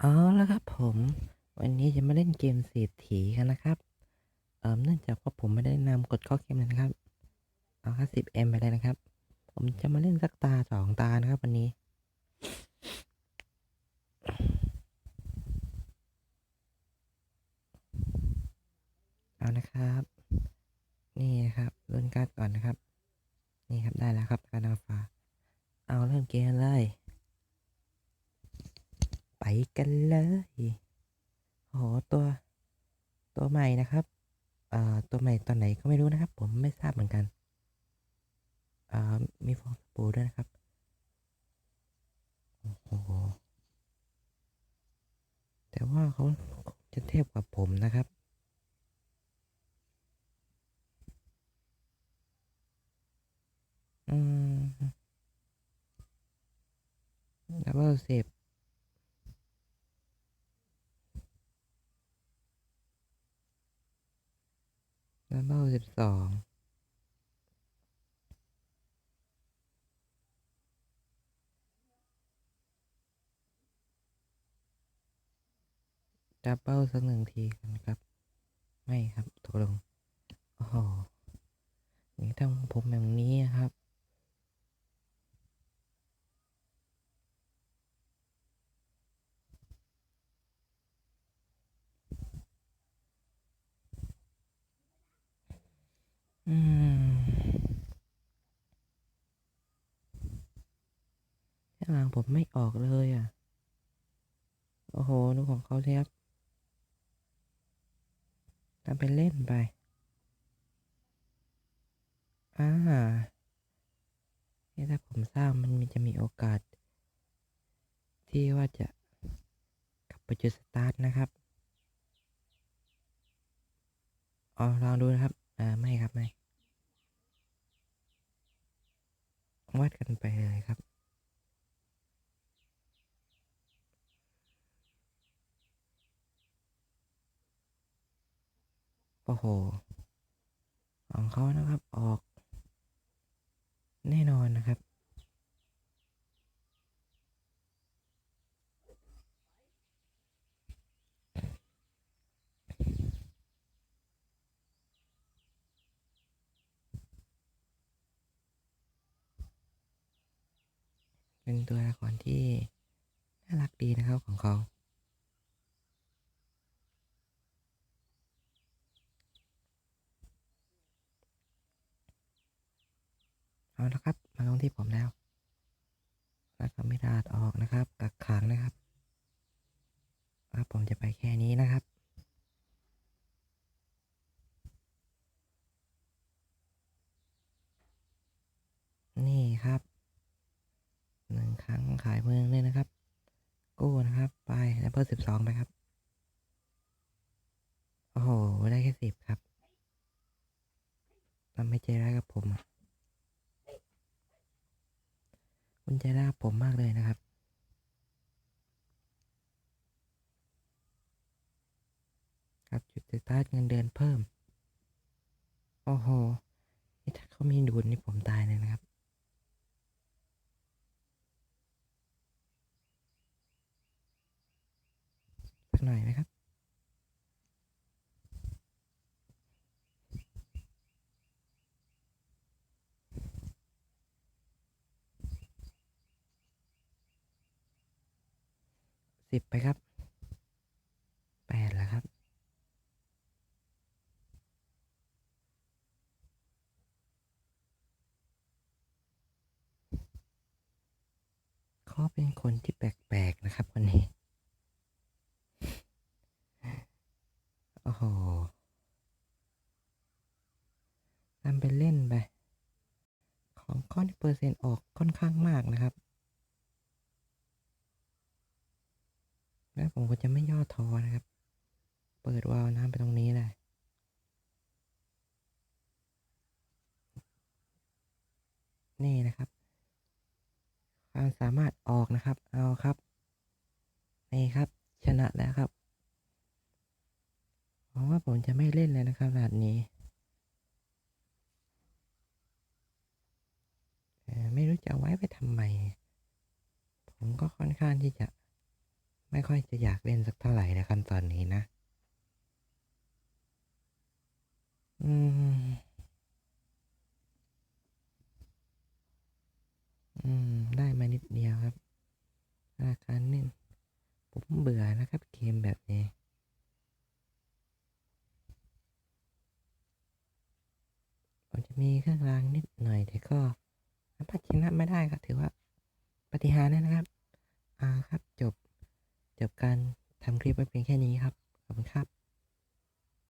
เอาละครับผม วันนี้จะมาเล่นเกมเศรษฐีกันนะครับ เอ่อเนื่องจากว่าผมไม่ได้นำกฎข้อเกมเลยนะครับ เอาค่สิบเอ็มไปเลยนะครับ ผมจะมาเล่นสักตาสองตานะครับ วันนี้ เอานะครับ นี่นะครับรุ่นการ์ดก่อนนะครับ นี่ครับได้แล้วครับการดาฟ้า เอาเริ่มเกมเลย ไปกันเลยโอ้โห ตัวตัวใหม่นะครับเอ่อตัวใหม่ตอนไหนก็ไม่รู้นะครับ ผมไม่ทราบเหมือนกันเอ่อมีฟองสบู่ด้วยนะครับ โอ้โห แต่ว่าเขาจะเทียบกับผมนะครับอืมดับเบิลเซฟ ดับเบิลสิบสองดับเบิลสักหนึ่งทีกันครับ ไม่ครับตกลงโอ้โหนี่ทำผมแบบนี้ครับ อืมข้างหลังผมไม่ออกเลยอะ โอ้โห ดูของเขาเลยครับทำเป็นเล่นไป อ่านี่ถ้าผมสร้างมันมีจะมีโอกาส ที่ว่าจะกลับไปจุดสตาร์ทนะครับ อ๋อลองดูนะครับ อ่าไม่ครับไม่วัดกันไปเลยครับ โอ้โห ของเขานะครับออก แน่นอนนะครับ เป็นตัวละครที่น่ารักดีนะครับของเขา เอาละครับ มาลงที่ผมแล้วแล้วก็ไม่ไดาดออกนะครับกักขังนะครับผมจะไปแค่นี้นะครับ นี่ครับ หนึ่งครั้ง ขายเมืองเลยนะครับ กู้นะครับ ไปแล้วเพิ่มสิบสองไปครับ โอ้โห ได้แค่สิบครับทำไม่ใจร้ายกับผมอะคุณใจร้ายผมมากเลยนะครับครับจุดสตาร์ทเงินเดือนเพิ่ม โอ้โห นี่ถ้าเขามีดูดนี่ผมตายเลยนะครับ หน่อยไหมครับ สิบไปครับ แปดแล้วครับเขาเป็นคนที่แปลกๆนะครับคนนี้ โอ้โห ทำเป็นเล่นไป ของข้อที่เปอร์เซ็นต์ออกค่อนข้างมากนะครับ แล้วผมก็จะไม่ย่อท้อนะครับ เปิดวาล์วน้ำไปตรงนี้เลยนี่นะครับ ความสามารถออกนะครับ เอาครับ นี่ครับ ชนะแล้วครับ เพราะว่าผมจะไม่เล่นเลยนะครับแบบนี้เอ่อไม่รู้ จะเอาไว้ไปทำไม ผมก็ค่อนข้างที่จะ ไม่ค่อยจะอยากเล่นสักเท่าไหร่ในะครับตอนนี้นะ อืม อืม ได้มานิดเดียวครับอาการนี่ผมเบื่อนะครับเกมจะมีเครื่องรางนิดหน่อยแต่ก็ ครับไม่ได้ครับถือว่าปฏิหารนะครับ อ่าครับจบ จบการทำคลิปไว้เพียงแค่นี้ครับ ขอบคุณครับ